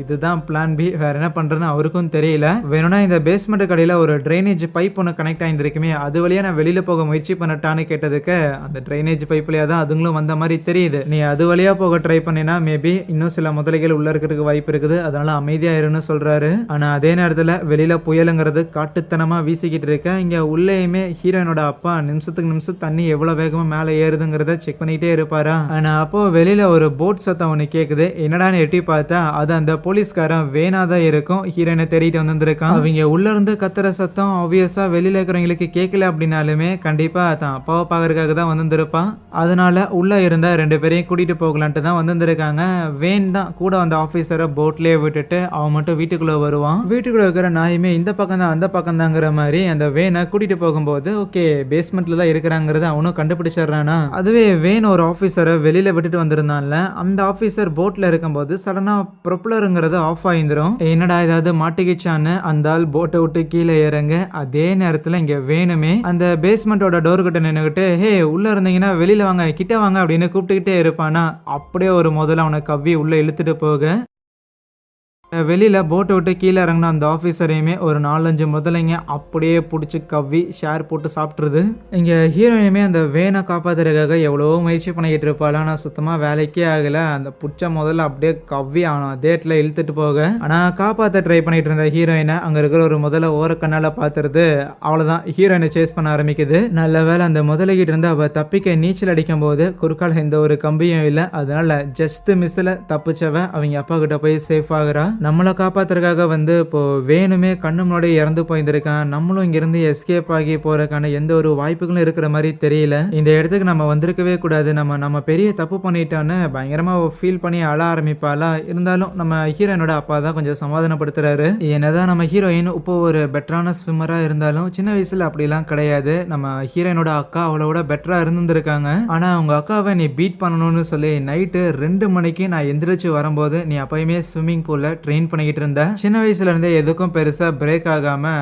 இதுதான் பிளான் பி வேற என்ன பண்றேன்னு அவருக்கும் தெரியல. வேணும்னா இந்த பேஸ்மெண்ட் கடையில் ஒரு ட்ரைனேஜ் பைப் ஒன்று கனெக்ட் ஆயிருந்திருக்குமே அது வழியா நான் வெளியில் போக முயற்சி பண்ணட்டான்னு கேட்டதுக்கு அந்த ட்ரைனேஜ் பைப்லையே தான் அதுங்களும் வந்த மாதிரி தெரியுது. நீ அது வழியா போக ட்ரை பண்ணினா மேபி இன்னும் சில முதலைகள் உள்ள இருக்கிறதுக்கு வாய்ப்பு இருக்குது. அதனால அமைதியாக இருன்னு சொல்றாரு. ஆனா அதே நேரத்துல வெளியில புயலுங்கிறது காட்டுத்தனமா வீசிக்கிட்டு இருக்க. இங்க உள்ளேயுமே ஹீரோயினோட அப்பா நிமிஷத்துக்கு நிமிஷம் தண்ணி எவ்வளவு வேகமா மேல ஏறுதுங்கிறத செக் பண்ணிகிட்டே இருப்பாரா? ஆனா அப்போ வெளியில ஒரு போட் சத்தம் ஒன்று கேக்குது. என்னடான்னு எட்டி பார்த்தா அது அந்த போலீஸ்காரன் வேணா தான் இருக்கும். ஹீரோயினை தேடிட்டு வந்திருக்கான் அவங்க உள்ள இருந்து கத்துற சத்தம் ஆப்வியஸா வெளியில இருக்கிறவங்களுக்கு கேட்கல அப்படின்னாலுமே கண்டிப்பா தான் அப்பாவை பார்க்கறதுக்காக தான் வந்திருப்பான் அதனால உள்ள இருந்த ரெண்டு பேரையும் கூட்டிட்டு போகலான்ட்டு தான் வந்திருக்காங்க வேன் தான் கூட வந்த ஆஃபீஸரை போட்லேயே விட்டுட்டு அவன் மட்டும் வீட்டுக்குள்ளே வருவான். வீட்டுக்குள்ளே இருக்கிற நாயுமே இந்த பக்கம் தான் அந்த பக்கம் தாங்கிற மாதிரி அந்த வேனை கூட்டிட்டு போகும்போது ஓகே பேஸ்மெண்ட்டில் தான் இருக்கிறாங்கிறத அவனும் கண்டுபிடிச்சிடுறானா? அதுவே வேன் ஒரு ஆஃபீஸரை வெளியில் விட்டுட்டு வந்திருந்தான்ல அந்த ஆஃபீஸர் போட்டில் இருக்கும்போது சடனாக ப்ரொப்பலருங்கிறது ஆஃப் ஆயிருந்துரும் என்னடா ஏதாவது மாட்டிக்கிச்சான்னு? அந்த ஆள் போட்டை விட்டு கீழே இறங்க அதே நேரத்தில் இங்கே வேணுமே அந்த பேஸ்மெண்ட்டோட டோர் கிட்ட நின்றுக்கிட்டு ஹே உள்ள இருந்தீங்கன்னா வெளியில் வாங்க கிட்ட வாங்க அப்படின்னு கூப்பிட்டுக்கிட்டே இருப்பானா? அப்படியே ஒரு முதல்ல அவனை கவ்வி உள்ளே இழுத்துட்டு போக. வெளியில் போட்டை விட்டு கீழே இறங்கின அந்த ஆஃபீஸரையுமே ஒரு நாலஞ்சு முதலைங்க அப்படியே பிடிச்சி கவ்வி ஷேர் போட்டு சாப்பிட்ருது இங்கே ஹீரோயினுமே அந்த வேனை காப்பாத்துறதுக்காக எவ்வளோ முயற்சி பண்ணிக்கிட்டு இருப்பாள். ஆனால் சுத்தமாக வேலைக்கே ஆகலை. அந்த பிடிச்ச முதல்ல அப்படியே கவ்வி ஆனால் தேட்டில் இழுத்துட்டு போக. ஆனால் காப்பாற்ற ட்ரை பண்ணிகிட்டு இருந்த ஹீரோயினை அங்கே இருக்கிற ஒரு முதல்ல ஓரக்கண்ணால் பார்த்துருது அவ்வளோதான் ஹீரோயினை சேஸ் பண்ண ஆரம்பிக்குது. நல்ல வேளை அந்த முதலைகிட்ட இருந்து அவள் தப்பிக்க நீச்சல் அடிக்கும் போது குறுக்கால் எந்த ஒரு கம்பியும் இல்லை. அதனால் ஜஸ்ட் மிஸ்ஸில் தப்பிச்சவ அவங்க அப்பா கிட்ட போய் சேஃப் ஆகிறா. நம்மளை காப்பாத்துறதுக்காக வந்து இப்போது வேணுமே கண்ணு முன்னாடி இறந்து போயிருந்திருக்கான். நம்மளும் இங்கேருந்து எஸ்கேப் ஆகி போகிறதுக்கான எந்த ஒரு வாய்ப்புகளும் இருக்கிற மாதிரி தெரியல. இந்த இடத்துக்கு நம்ம வந்திருக்கவே கூடாது. நம்ம நம்ம பெரிய தப்பு பண்ணிட்டோன்னு பயங்கரமாக ஃபீல் பண்ணி அழ ஆரம்பிப்பாளா? இருந்தாலும் நம்ம ஹீரோயினோட அப்பா தான் கொஞ்சம் சமாதானப்படுத்துறாரு. என்னதான் நம்ம ஹீரோயின் இப்போ ஒரு பெட்டரான ஸ்விம்மராக இருந்தாலும் சின்ன வயசில் அப்படிலாம் கிடையாது. நம்ம ஹீரோயினோட அக்கா அவளோட பெட்டராக இருந்திருக்காங்க ஆனால் அவங்க அக்காவை நீ பீட் பண்ணணும்னு சொல்லி நைட்டு ரெண்டு மணிக்கு நான் எந்திரிச்சு வரும்போது நீ அப்பயுமே ஸ்விம்மிங் பூலில் ட்ரெயின் பண்ணிக்கிட்டு இருந்த. சின்ன வயசுல இருந்தே எதுக்கும் பெருசா பிரேக் ஆகாம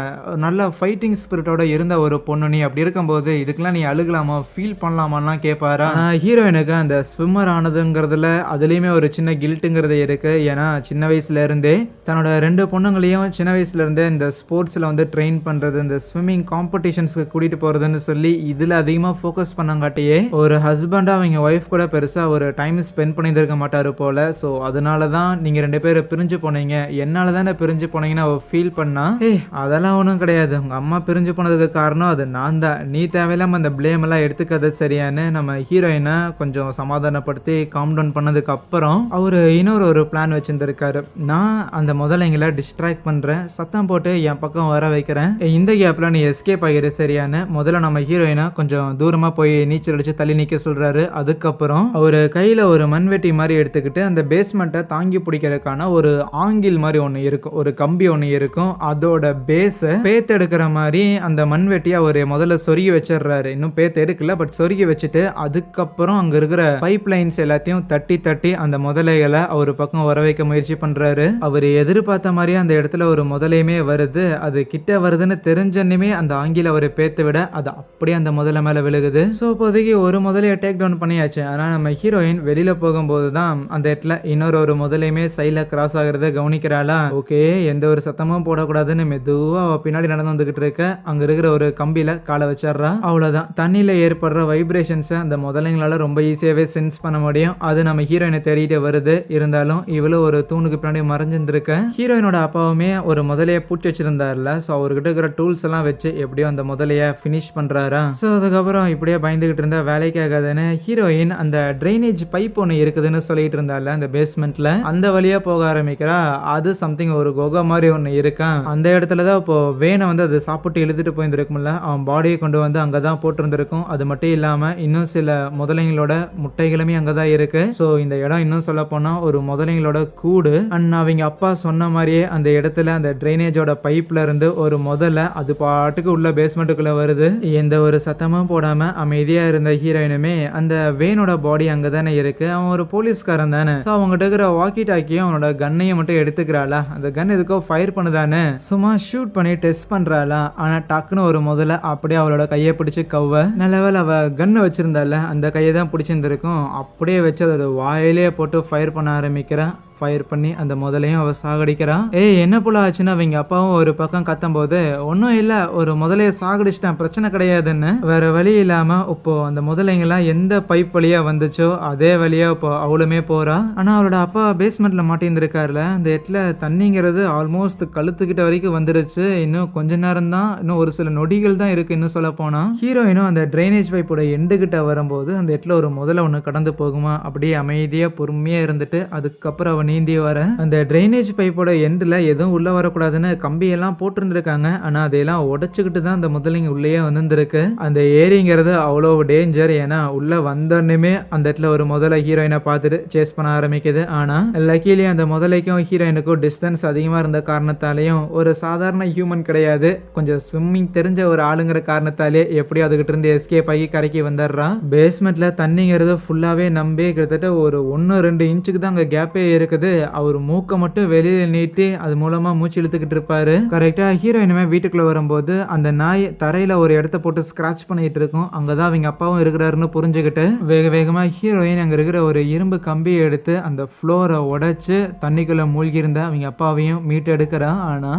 நல்ல ஃபைட்டிங் ஸ்பிரிட்டோட இருந்த ஒரு பொண்ணு நீ அப்படி இருக்கும்போது இதுக்கெல்லாம் நீ அழுகலாமா? ஃபீல் பண்ணலாமான்லாம் கேட்பாரா ஆனா ஹீரோயினுக்கு அந்த ஸ்விம்மர் ஆனதுங்கிறதுல அதுலயுமே ஒரு சின்ன கில்ட்டுங்கிறது இருக்கு. ஏன்னா சின்ன வயசுல இருந்தே தன்னோட ரெண்டு பொண்ணுங்களையும் சின்ன வயசுல இருந்தே இந்த ஸ்போர்ட்ஸ்ல வந்து ட்ரெயின் பண்றது இந்த ஸ்விம்மிங் காம்படிஷன்ஸ்க்கு கூட்டிட்டு போறதுன்னு சொல்லி இதுல அதிகமா ஃபோக்கஸ் பண்ணங்காட்டியே ஒரு ஹஸ்பண்டா அவங்க ஒய்ஃப் கூட பெருசா ஒரு டைம் ஸ்பெண்ட் பண்ணியிருக்க மாட்டாரு போல. ஸோ அதனால தான் நீங்க ரெண்டு பேரும் பிரிஞ்சு போனீங்க. என்னால தானே பிரிஞ்சு போனீங்கன்னு அவ ஃபீல் பண்ணா? ஏய் அதெல்லாம் ஒன்றும் கிடையாது. உங்க அம்மா பிரிஞ்சு போனதுக்கு காரணம் அது நான் தான். நீ தேவையில்லாம அந்த பிளேம் எல்லாம் எடுத்துக்கிறது சரியான்னு நம்ம ஹீரோயினை கொஞ்சம் சமாதானப்படுத்தி காம் டவுன் பண்ணதுக்கு அப்புறம் அவர் இன்னொரு ஒரு பிளான் வச்சிருந்திருக்காரு. நான் அந்த முதலைங்களை டிஸ்ட்ராக்ட் பண்றேன். சத்தம் போட்டு என் பக்கம் வர வைக்கிறேன். இந்த கேப்ல நீ எஸ்கேப் ஆகிரு சரியான்னு முதல்ல நம்ம ஹீரோயினை கொஞ்சம் தூரமா போய் நீச்சல் அடிச்சு தள்ளி நிக்க சொல்றாரு. அதுக்கப்புறம் அவர் கையில ஒரு மண்வெட்டி மாதிரி எடுத்துக்கிட்டு அந்த பேஸ்மெண்ட்டை தாங்கி பிடிக்கிறதுக்கான ஒரு ஆங்கில் மாதிரி ஒன்று இருக்கும் ஒரு கம்பி ஒன்று இருக்கும். அதோட பேஸை பேத்து எடுக்கிற மாதிரி அந்த மண்வெட்டியை அவர் முதல்ல சொருகி வச்சிடுறாரு. இன்னும் பேத்து எடுக்கல பட் சொருகி வச்சுட்டு அதுக்கப்புறம் அங்கே இருக்கிற பைப் லைன்ஸ் எல்லாத்தையும் தட்டி தட்டி அந்த முதலைகளை அவர் பக்கம் வர வைக்க முயற்சி பண்ணுறாரு அவர் எதிர்பார்த்த மாதிரியே அந்த இடத்துல ஒரு முதலையுமே வருது. அது கிட்ட வருதுன்னு தெரிஞ்சன்னுமே அந்த ஆங்கில அவர் பேத்து விட அது அப்படியே அந்த முதலை மேலே விழுகுது. ஸோ இப்போதைக்கு ஒரு முதலையை டேக் டவுன் பண்ணியாச்சு. ஆனால் நம்ம ஹீரோயின் வெளியில் போகும்போது தான் அந்த இடத்துல இன்னொரு ஒரு முதலையுமே சைடில் கிராஸ் ஆகிறத கவனிக்கிறாளா? ஓகே எந்த ஒரு சத்தமும் போடக்கூடாதுன்னு மெதுவா அவ பின்னாடி நடந்து வந்துகிட்டு இருக்க. அங்க இருக்கிற ஒரு கம்பியில காலை வச்சிடுறா. அவ்வளவுதான். தண்ணியில ஏற்படுற வைப்ரேஷன்ஸை அந்த முதலைங்களால ரொம்ப ஈஸியாவே சென்ஸ் பண்ண முடியும். அது நம்ம ஹீரோயினை தேடிட்டு வருது. இருந்தாலும் இவளும் ஒரு தூணுக்கு பின்னாடி மறைஞ்சிருந்திருக்க. ஹீரோயினோட அப்பாவுமே ஒரு முதலைய பூட்டி வச்சிருந்தாருல. ஸோ அவர்கிட்ட இருக்கிற டூல்ஸ் எல்லாம் வச்சு எப்படியோ அந்த முதலைய ஃபினிஷ் பண்றாரா? ஸோ அதுக்கப்புறம் இப்படியே பயந்துகிட்டு இருந்தா வேலைக்கு ஆகாதுன்னு ஹீரோயின் அந்த ட்ரைனேஜ் பைப் ஒன்று இருக்குதுன்னு சொல்லிட்டு இருந்தால அந்த பேஸ்மெண்ட்ல அந்த வழியா போக ஆரம்பிக்கிறா. அது சம்திங் ஒரு குகை மாதிரி ஒன்று இருக்கேன் அந்த இடத்துல தான் இப்போ வேனை வந்து அது சாப்பிட்டு இழுத்துட்டு போயிருந்திருக்கும்ல. அவன் பாடியை கொண்டு வந்து அங்கே தான் போட்டிருந்திருக்கும். அது மட்டும் இல்லாமல் இன்னும் சில முதலைங்களோட முட்டைகளுமே அங்கே தான் இருக்கு. ஸோ இந்த இடம் இன்னும் சொல்ல போனால் ஒரு முதலைங்களோட கூடு. அண்ட் அவங்க அப்பா சொன்ன மாதிரியே அந்த இடத்துல அந்த ட்ரைனேஜோட பைப்ல இருந்து ஒரு முதல்ல அது பாட்டுக்கு உள்ள பேஸ்மெண்ட்டுக்குள்ள வருது. எந்த ஒரு சத்தமும் போடாம அமைதியா இருந்த ஹீரோயினுமே அந்த வேனோட பாடி அங்கே தானே இருக்கு. அவன் ஒரு போலீஸ்காரன் தானே. ஸோ அவங்ககிட்ட இருக்கிற வாக்கி டாக்கியும் அவனோட கண்ணையும் மட்டும் எடுத்துக்கிறாளா? அந்த கன் எதுக்கோ ஃபயர் பண்ணுதானே சும்மா ஷூட் பண்ணி டெஸ்ட் பண்றாளா? ஆனா டக்குன்னு ஒரு முதல்ல அப்படியே அவளோட கையை பிடிச்சி கவ்வ. நல்ல அவள் கன்னு கன்னை அந்த கையை தான் பிடிச்சிருந்துருக்கும். அப்படியே வச்சு அதை வாயிலே போட்டு ஃபயர் பண்ண ஆரம்பிக்கிறா. ஃபயர் பண்ணி அந்த முதலையும் அவ சாகடிக்கிறான் ஏய் என்ன போல ஆச்சுன்னா அவங்க அப்பாவும் ஒரு பக்கம் கத்தும் போது ஒன்றும் இல்லை ஒரு முதலைய சாகடிச்சிட்டேன் பிரச்சனை கிடையாதுன்னு. வேற வழி இல்லாம இப்போ அந்த முதலைங்கெல்லாம் எந்த பைப் வழியா வந்துச்சோ அதே வழியா இப்போ அவளுமே போறா. ஆனா அவளோட அப்பா பேஸ்மெண்ட்ல மாட்டியிருந்திருக்காருல அந்த இடத்துல தண்ணிங்கிறது ஆல்மோஸ்ட் கழுத்துக்கிட்ட வரைக்கும் வந்துருச்சு. இன்னும் கொஞ்ச நேரம் தான் இன்னும் ஒரு சில நொடிகள் தான் இருக்கு இன்னும் சொல்ல போனா. ஹீரோயினும் அந்த ட்ரைனேஜ் பைப்போட எண்டுகிட்ட வரும்போது அந்த இடத்துல ஒரு முதல்ல ஒன்று கடந்து போகுமா? அப்படியே அமைதியா பொறுமையா இருந்துட்டு அதுக்கப்புறம் அவ நீந்தி வர. அந்த ட்ரைனேஜ் பைப்போட எண்டில் எதுவும் உள்ளே வரக்கூடாதுன்னு கம்பியெல்லாம் போட்டிருந்துருக்காங்க. ஆனால் அதையெல்லாம் உடச்சிக்கிட்டு தான் அந்த முதலைங்க உள்ளேயே வந்திருக்கு அந்த ஏரிங்கிறது அவ்வளோ டேஞ்சர் ஏன்னா உள்ளே வந்தோடனே அந்த இடத்துல ஒரு முதல்ல ஹீரோயினை பார்த்துட்டு சேஸ் பண்ண ஆரம்பிக்குது. ஆனால் லக்கிலி அந்த முதலைக்கும் ஹீரோயினுக்கும் டிஸ்டன்ஸ் அதிகமாக இருந்த காரணத்தாலையும் ஒரு சாதாரண ஹியூமன் கிடையாது. கொஞ்சம் ஸ்விம்மிங் தெரிஞ்ச ஒரு ஆளுங்கிற காரணத்தாலே எப்படி அதுகிட்ட இருந்து எஸ்கேப் ஆகி கரைக்கு வந்துடுறான் பேஸ்மெண்ட்டில் தண்ணிங்கிறது ஃபுல்லாகவே நம்பி கிட்டத்தட்ட ஒரு ஒன்று ரெண்டு இன்ச்சுக்கு தான் அங்கே கேப்பே இருக்குது. அவர் மூக்கை மட்டும் வெளியில நீட்டி அது மூலமா மூச்சு இழுத்துக்கிட்டு இருப்பாரு. கரெக்டா ஹீரோயினுமே வீட்டுக்குள்ள வரும்போது அந்த நாய் தரையில ஒரு இடத்த போட்டு ஸ்கிராச் பண்ணிட்டு இருக்கும். அங்கதான் அவங்க அப்பாவும் இருக்கிறாருன்னு புரிஞ்சுக்கிட்டு வேக வேகமா ஹீரோயின் அங்க இருக்கிற ஒரு இரும்பு கம்பியை எடுத்து அந்த ஃப்ளோரை உடைச்சு தண்ணிக்குள்ள மூழ்கி இருந்த அவங்க அப்பாவையும் மீட்டு எடுக்கிறா ஆனா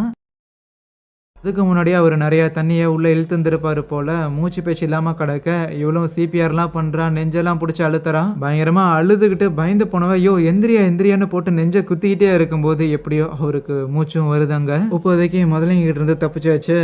அதுக்கு முன்னாடியே அவர் நிறைய தண்ணியை உள்ளே இழுத்துருப்பாரு போல. மூச்சு பேச்சு இல்லாமல் கிடக்க இவளும் சிபிஆர்லாம் பண்ணுறான் நெஞ்செல்லாம் பிடிச்சி அழுத்துறா. பயங்கரமாக அழுதுகிட்டு பயந்து போனவ ஐயோ எந்திரியா எந்திரியான்னு போட்டு நெஞ்சை குத்திக்கிட்டே இருக்கும்போது எப்படியோ அவருக்கு மூச்சும் வருதாங்க. இப்போதைக்கு முதலைங்க இருந்து இருந்து தப்பிச்சாச்சு.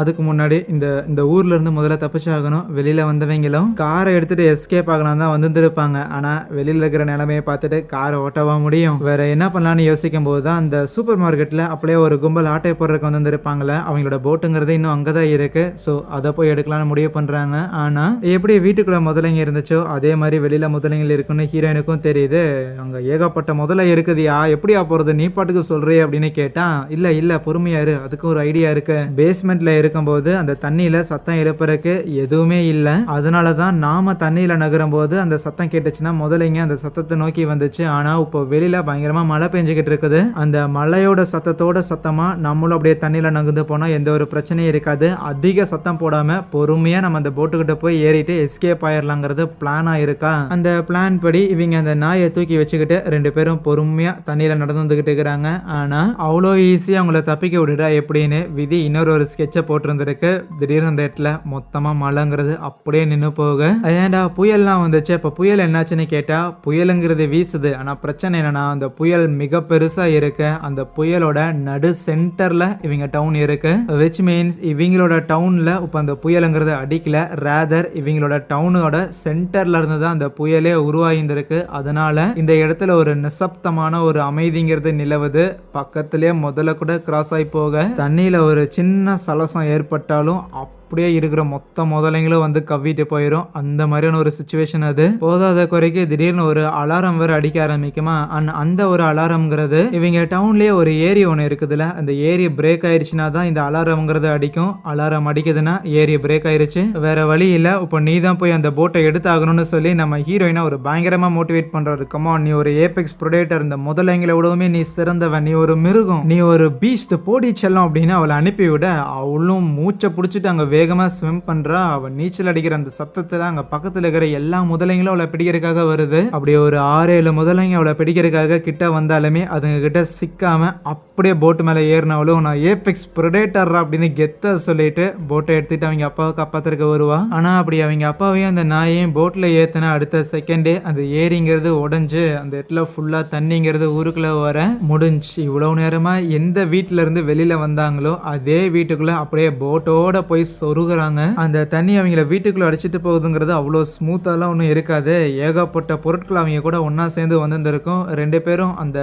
அதுக்கு முன்னாடி இந்த இந்த ஊர்ல இருந்து முதல்ல தப்பிச்சாகணும். வெளியில வந்தவங்களும் காரை எடுத்துட்டு எஸ்கேப் ஆகலாம் தான் வந்துருப்பாங்க ஆனா வெளியில இருக்கிற நிலைமையை பார்த்துட்டு காரை ஓட்டவா முடியும்? வேற என்ன பண்ணலாம்னு யோசிக்கும் போது தான் அந்த சூப்பர் மார்க்கெட்ல அப்படியே ஒரு கும்பல் ஆட்டை போடுறதுக்கு வந்திருப்பாங்களே எங்களோட போட்டுங்கிறது இன்னும் அங்கே தான் இருக்கு. ஸோ அதை போய் எடுக்கலாம்னு முடிவு பண்ணுறாங்க ஆனால் எப்படி வீட்டுக்குள்ளே முதலைங்க இருந்துச்சோ அதே மாதிரி வெளியில் முதலைங்க இருக்குன்னு ஹீரோயினுக்கும் தெரியுது. அங்கே ஏகப்பட்ட முதலை இருக்குதுயா எப்படியா போகிறது நீ பாட்டுக்கு சொல்கிறே அப்படின்னு கேட்டால் இல்லை இல்லை பொறுமையாக இரு. அதுக்கு ஒரு ஐடியா இருக்கு. பேஸ்மெண்ட்ல இருக்கும்போது அந்த தண்ணியில் சத்தம் எழுப்புறதுக்கு எதுவுமே இல்லை. அதனால தான் நாம தண்ணியில் நகரும் போது அந்த சத்தம் கேட்டுச்சுன்னா முதலைங்க அந்த சத்தத்தை நோக்கி வந்துச்சு. ஆனால் இப்போ வெளியில் பயங்கரமாக மழை பெஞ்சுக்கிட்டு இருக்குது. அந்த மழையோட சத்தத்தோட சத்தமாக நம்மளும் அப்படியே தண்ணியில் நகர்ந்து போனால் எந்த ஒரு பிரச்சனையும் இருக்காது. அதிக சத்தம் போடாம பொறுமையா நம்ம அந்த போட்டுக்கிட்ட போய் ஏறிட்டு எஸ்கேப் ஆயிரலாங்கிறது பிளானா இருக்கா? அந்த பிளான் படி இவங்க அந்த நாயை தூக்கி வச்சுக்கிட்டு ரெண்டு பேரும் பொறுமையா தண்ணியில நடந்து வந்துகிட்டு இருக்கிறாங்க. ஆனா அவ்வளோ ஈஸியா அவங்கள தப்பிக்க விடுடா எப்படின்னு விதி இன்னொரு ஒரு ஸ்கெட்சை போட்டிருந்திருக்கு. திடீர்னு அந்த இடத்துல மொத்தமா மழைங்கிறது அப்படியே நின்று போக. ஏன்டா புயல்லாம் வந்துச்சு? இப்போ புயல் என்னாச்சுன்னு கேட்டா புயலுங்கிறது வீசுது. ஆனா பிரச்சனை என்னன்னா அந்த புயல் மிக பெருசா இருக்கு. அந்த புயலோட நடு சென்டர்ல இவங்க டவுன் இருக்கு. விச் மீன்ஸ் இவங்களோட டவுனில் இப்போ அந்த புயலுங்கிறத அடிக்கல. ரேதர் இவங்களோட டவுனோட சென்டர்ல இருந்து தான் அந்த புயலே உருவாகியிருந்திருக்கு. அதனால இந்த இடத்துல ஒரு நிசப்தமான ஒரு அமைதிங்கிறது நிலவுது. பக்கத்திலே முதல்ல கூட கிராஸ் ஆகி போக தண்ணியில் ஒரு சின்ன சலசம் ஏற்பட்டாலும் அப்படியே இருக்கிற மொத்த முதலைங்களும் வந்து கவ்விட்டு போயிடும் அந்த மாதிரியான ஒரு சுச்சுவேஷன் அது. போதாத குறைக்கு திடீர்னு ஒரு அலாரம் வேற அடிக்க ஆரம்பிக்குமா? அண்ட் அந்த ஒரு அலாரம்ங்கிறது இவங்க டவுன்லேயே ஒரு ஏரி ஒன்று இருக்குதுல்ல அந்த ஏரி பிரேக் ஆயிருச்சுன்னா தான் இந்த அலாரம்ங்கிறது அடிக்கும். அலாரம் அடிக்குதுன்னா ஏரி பிரேக் ஆயிடுச்சு வேற வழி இல்லை. இப்போ நீ தான் போய் அந்த போட்டை எடுத்தாகணும்னு சொல்லி நம்ம ஹீரோயினை ஒரு பயங்கரமா மோட்டிவேட் பண்றாரு. கமா நீ ஒரு ஏபெக்ஸ் ப்ரொடேட்டர் இந்த முதலைங்களை விடவுமே நீ சிறந்தவன். நீ ஒரு மிருகம். நீ ஒரு பீஸ்ட் போடி செல்லம் அப்படின்னு அவளை அனுப்பிவிட அவளும் மூச்சை பிடிச்சிட்டு அங்கே வேகமாக ஸ்விம் பண்ணுறா அவள் நீச்சல் அடிக்கிற அந்த சத்தத்தில் அங்கே பக்கத்தில் இருக்கிற எல்லா முதலைங்களும் அவளை பிடிக்கிறதுக்காக வருது. அப்படியே ஒரு ஆறு ஏழு முதலைங்க அவளை பிடிக்கிறதுக்காக கிட்ட வந்தாலுமே அதுங்க கிட்ட சிக்காம அப்படியே போட்டு மேலே ஏறினவளும் நான் ஏபெக்ஸ் ப்ரொடேட்டர்ரா அப்படின்னு கெத்த சொல்லிட்டு போட்டை எடுத்துட்டு அவங்க அப்பாவுக்கு காப்பாத்துறதுக்கு வருவா. ஆனால் அப்படி அவங்க அப்பாவையும் அந்த நாயையும் போட்டில் ஏற்றின அடுத்த செகண்டே அந்த ஏரிங்கிறது உடஞ்சு அந்த இடத்துல ஃபுல்லாக தண்ணிங்கிறது ஊருக்குள்ளே வர முடிஞ்சு இவ்வளோ நேரமாக எந்த வீட்டிலேருந்து இருந்து வந்தாங்களோ அதே வீட்டுக்குள்ளே அப்படியே போட்டோட போய் சொருகிறாங்க. அந்த தண்ணி அவங்கள வீட்டுக்குள்ள அடிச்சிட்டு போகுதுங்கிறது அவ்வளோ ஸ்மூத்தாலாம் ஒன்றும் இருக்காது. ஏகப்பட்ட பொருட்கள் அவங்க கூட ஒன்றா சேர்ந்து வந்திருந்திருக்கும். ரெண்டு பேரும் அந்த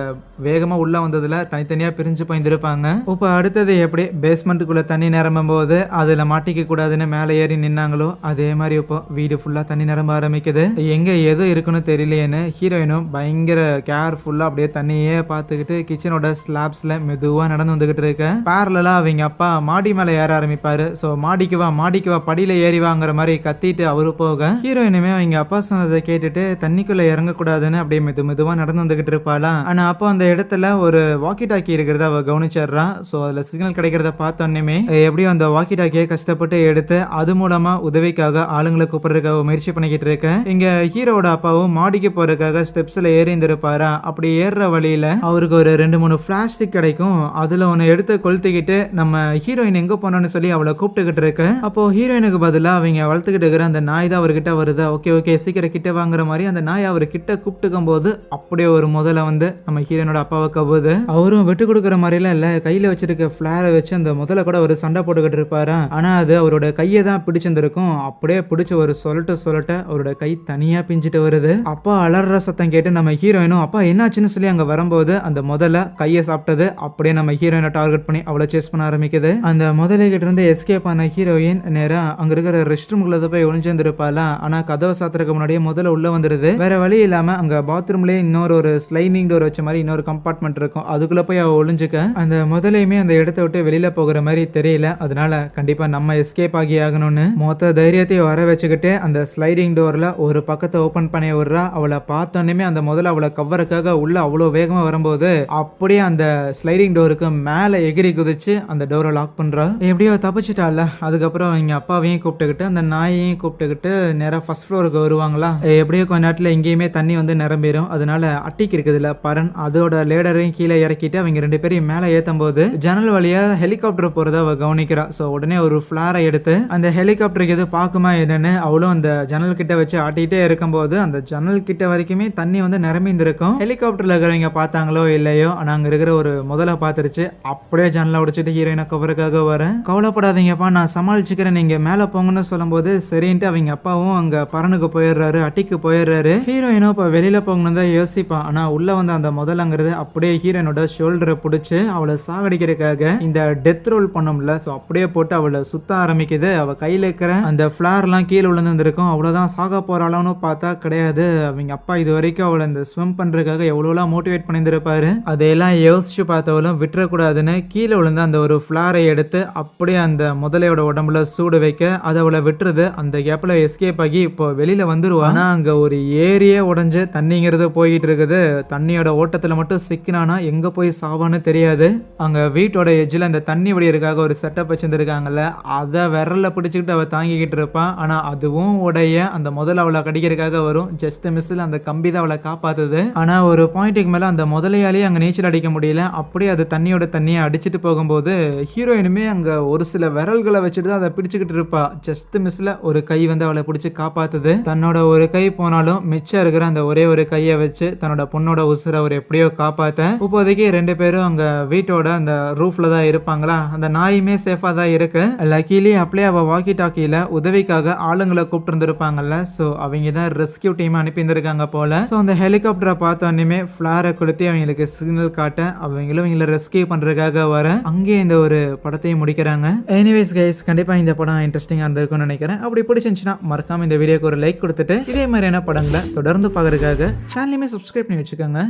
வேகமாக உள்ள வந்ததில் தனித்தனியாக பிரிஞ்சு போயிருந்திருப்பாங்க இப்போ அடுத்தது எப்படி பேஸ்மெண்ட்டுக்குள்ள தண்ணி நிரம்பும் போது அதில் மாட்டிக்க கூடாதுன்னு மேலே ஏறி நின்னாங்களோ அதே மாதிரி இப்போ வீடு ஃபுல்லாக தண்ணி நிரம்ப ஆரம்பிக்குது. எங்கே எது இருக்குன்னு தெரியலையேன்னு ஹீரோயினும் பயங்கர கேர்ஃபுல்லாக அப்படியே தண்ணியே பார்த்துக்கிட்டு கிச்சனோட ஸ்லாப்ஸில் மெதுவாக நடந்து வந்துக்கிட்டு இருக்க. பேரலா அவங்க அப்பா மாடி மேலே ஏற ஆரம்பிப்பார். ஸோ மாடிக்கு வா மாடிக்கு வா படியில ஏறி வாங்குற மாதிரி கத்திட்டு அவரு போக. ஹீரோயினுமே அவங்க அப்பா சொன்னதை கேட்டுட்டு தண்ணிக்குள்ள இறங்கக்கூடாதுன்னு அப்படியே மெது மெதுவா நடந்து வந்துகிட்டு இருப்பாளா. ஆனா அப்போ அந்த இடத்துல ஒரு வாக்கி டாக்கி இருக்கிறத அவ கவனிச்சிடுறா. ஸோ அதுல சிக்னல் கிடைக்கிறத பார்த்தோன்னே எப்படியும் அந்த வாக்கி டாக்கியை கஷ்டப்பட்டு எடுத்து அது மூலமா உதவிக்காக ஆளுங்களை கூப்பிடுறதுக்காக முயற்சி பண்ணிக்கிட்டு இருக்கேன் இங்க ஹீரோவோட அப்பாவும் மாடிக்கு போறதுக்காக ஸ்டெப்ஸ்ல ஏறி இருந்திருப்பாரா? அப்படி ஏறுற வழியில அவருக்கு ஒரு ரெண்டு மூணு பிளாஸ்டிக் கிடைக்கும். அதுல ஒன்னு எடுத்து கொளுத்திக்கிட்டு நம்ம ஹீரோயின் எங்க போனோம்னு சொல்லி அவளை கூப்பிட்டுக்கிட்டு இருக்க. அப்போ ஹீரோயினுக்கு பதிலா அவங்க வளர்த்துக்கிட்டு இருக்கிற அந்த நாய் தான் அவர்கிட்ட வருதா? ஓகே ஓகே சீக்கிரம் கிட்ட வாங்குற மாதிரி அந்த நாய் அவர் கிட்ட கூப்பிட்டுக்கும் போது அப்படியே ஒரு முதல்ல வந்து நம்ம ஹீரோனோட அப்பாவை கவுது. அவரும் விட்டு கொடுக்குற மாதிரிலாம் இல்ல. கையில வச்சிருக்க ஃபிளாரை வச்சு அந்த முதல்ல கூட ஒரு சண்டை போட்டுக்கிட்டு இருப்பாரு? ஆனா அது அவரோட கையை தான் பிடிச்சிருந்திருக்கும். அப்படியே பிடிச்ச ஒரு சொல்லட்டு சொல்லட்ட அவரோட கை தனியா பிஞ்சிட்டு வருது. அப்பா அலற சத்தம் கேட்டு நம்ம ஹீரோயினும் அப்பா என்னாச்சுன்னு சொல்லி அங்க வரும்போது அந்த முதல்ல கையை சாப்பிட்டது அப்படியே நம்ம ஹீரோயினை டார்கெட் பண்ணி அவளை சேஸ் பண்ண ஆரம்பிக்குது. அந்த முதல்ல கிட்ட இருந்து எஸ்கேப் ஆன ஹீரோயின் நேரா அங்க இருக்கிற ரெஸ்ட் ரூம்குள்ள போய் ஒளிஞ்சிருந்திருப்பாளா? ஆனா கதவை சாத்துறதுக்கு முன்னாடியே முதல்ல உள்ள வந்துருது. வேற வழி இல்லாம அங்க பாத்ரூம்லயே இன்னொரு ஒரு ஸ்லைனிங் டோர் வச்ச மாதிரி இன்னொரு கம்பார்ட்மெண்ட் இருக்கும். அதுக்குள்ள போய் அவ ஒளிஞ்சுக்க. அந்த முதலையுமே அந்த இடத்த விட்டு வெளியில போகிற மாதிரி தெரியல. அதனால கண்டிப்பா நம்ம எஸ்கேப் ஆகி ஆகணும்னு மொத்த தைரியத்தையும் வர வச்சுக்கிட்டு அந்த ஸ்லைடிங் டோர்ல ஒரு பக்கத்தை ஓபன் பண்ணி விடுறா. அவளை பார்த்தோன்னே அந்த முதல்ல அவளை கவருக்காக உள்ள அவ்வளோ வேகமா வரும்போது அப்படியே அந்த ஸ்லைடிங் டோருக்கு மேல எகிரி குதிச்சு அந்த டோரை லாக் பண்றா. எப்படியோ தப்பிச்சிட்டால அதுக்கு அதுக்கப்புறம் அவங்க அப்பாவையும் கூப்பிட்டுக்கிட்டு அந்த நாயையும் கூப்பிட்டுக்கிட்டு நேராக ஃபர்ஸ்ட் ஃப்ளோருக்கு வருவாங்களா? எப்படியும் கொஞ்ச நேரத்தில் எங்கேயுமே தண்ணி வந்து நிரம்பிடும் அதனால அட்டிக்கு இருக்குதுல்ல பரன் அதோட லேடரையும் கீழே இறக்கிட்டு அவங்க ரெண்டு பேரையும் மேலே ஏற்றும் போது ஜன்னல் வழியாக ஹெலிகாப்டர் போகிறத அவள் கவனிக்கிறா. ஸோ உடனே ஒரு ஃப்ளாரை எடுத்து அந்த ஹெலிகாப்டருக்கு எது பார்க்குமா என்னன்னு அவளும் அந்த ஜன்னல் கிட்ட வச்சு ஆட்டிகிட்டே இருக்கும்போது அந்த ஜன்னல் கிட்ட வரைக்குமே தண்ணி வந்து நிரம்பிந்திருக்கும் ஹெலிகாப்டரில் இருக்கிறவங்க பார்த்தாங்களோ இல்லையோ ஆனால் அங்கே இருக்கிற ஒரு முதல்ல பார்த்துருச்சு. அப்படியே ஜன்னலை உடைச்சிட்டு ஹீரோயினை கவருக்காக வரேன் கவலைப்படாதீங்கப்பா நான் சமாளிச்சுக்கிறேன். நீங்க மேலே போங்கன்னு சொல்லும்போது சரின்ட்டு அவங்க அப்பாவும் அங்க பரனுக்கு போயிடுறாரு அட்டிக்கு போயிடுறாரு. ஹீரோயினும் இப்போ வெளியில போகணும் தான் யோசிப்பான். ஆனா உள்ள வந்த அந்த முதலங்கிறது அப்படியே ஹீரோயினோட ஷோல்டரை பிடிச்சி அவளை சாகடிக்கிறதுக்காக இந்த டெத் ரோல் பண்ணும்ல. ஸோ அப்படியே போட்டு அவளை சுத்த ஆரம்பிக்குது. அவ கையில் இருக்கிற அந்த ஃபிளார்லாம் கீழே விழுந்துருக்கும் அவ்வளோதான் சாக போறாளான்னு பார்த்தா கிடையாது. அவங்க அப்பா இது வரைக்கும் அவளை இந்த ஸ்விம் பண்றதுக்காக எவ்வளோலாம் மோட்டிவேட் பண்ணியிருந்திருப்பாரு அதையெல்லாம் யோசிச்சு பார்த்தவளும் விட்டுறக்கூடாதுன்னு கீழே விழுந்த அந்த ஒரு ஃப்ளாரை எடுத்து அப்படியே அந்த முதலையோட உடம்பு நம்மளை சூடு வைக்க அதை அவளை விட்டுருது அந்த கேப்பில் எஸ்கேப் ஆகி இப்போ வெளியில் வந்துடுவான் ஆனால் அங்கே ஒரு ஏரியே உடஞ்சு தண்ணிங்கிறது போயிட்டு இருக்குது. தண்ணியோட ஓட்டத்தில் மட்டும் சிக்கினானா எங்கே போய் சாவான்னு தெரியாது. அங்கே வீட்டோட எஜ்ஜில் அந்த தண்ணி வடிகிறதுக்காக ஒரு செட்டப் வச்சுருந்துருக்காங்கல்ல அதை விரலில் பிடிச்சிக்கிட்டு அவள் தாங்கிக்கிட்டு இருப்பான் ஆனால் அதுவும் உடைய அந்த முதல்ல அவளை கடிக்கிறதுக்காக வரும். ஜஸ்ட் மிஸ்ஸில் அந்த கம்பி தான் அவளை காப்பாற்றுது ஆனால் ஒரு பாயிண்ட்டுக்கு மேலே அந்த முதலையாலேயே அங்கே நீச்சல் அடிக்க முடியல. அப்படியே அது தண்ணியோட தண்ணியை அடிச்சிட்டு போகும்போது ஹீரோயினுமே அங்கே ஒரு சில விரல்களை வச்சு வச்சுட்டு தான் அதை பிடிச்சிக்கிட்டு இருப்பா. ஜஸ்ட் மிஸ்ல ஒரு கை வந்து அவளை பிடிச்சி காப்பாத்துது. தன்னோட ஒரு கை போனாலும் மிச்சம் இருக்கிற அந்த ஒரே ஒரு கையை வச்சு தன்னோட பொண்ணோட உசுரை அவர் எப்படியோ காப்பாத்த. இப்போதைக்கு ரெண்டு பேரும் அங்க வீட்டோட அந்த ரூஃப்ல தான் இருப்பாங்களா? அந்த நாயுமே சேஃபா தான் இருக்கு. லக்கீலி அப்படியே அவ வாக்கி டாக்கியில உதவிக்காக ஆளுங்களை கூப்பிட்டு இருந்திருப்பாங்கல்ல. ஸோ அவங்க தான் ரெஸ்கியூ டீம் அனுப்பியிருந்திருக்காங்க போல. ஸோ அந்த ஹெலிகாப்டரை பார்த்தோன்னே ஃப்ளாரை கொளுத்தி அவங்களுக்கு சிக்னல் காட்ட அவங்களும் இவங்களை ரெஸ்கியூ பண்றதுக்காக வர அங்கேயே இந்த ஒரு படத்தையும் முடிக்கிறாங்க. எனிவேஸ் கைஸ் கண்டிப்பாக இந்த படம் இன்ட்ரெஸ்டிங்காக இருந்திருக்கும்னு நினைக்கிறேன். அப்படி பிடிச்சிருந்துச்சுன்னா மறக்காம இந்த வீடியோக்கு ஒரு லைக் கொடுத்துட்டு இதே மாதிரியான படங்களை தொடர்ந்து பார்க்குறதுக்காக சேனலையுமே சப்ஸ்கிரைப் பண்ணி வச்சுக்கோங்க.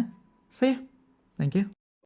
சரி தேங்க்யூ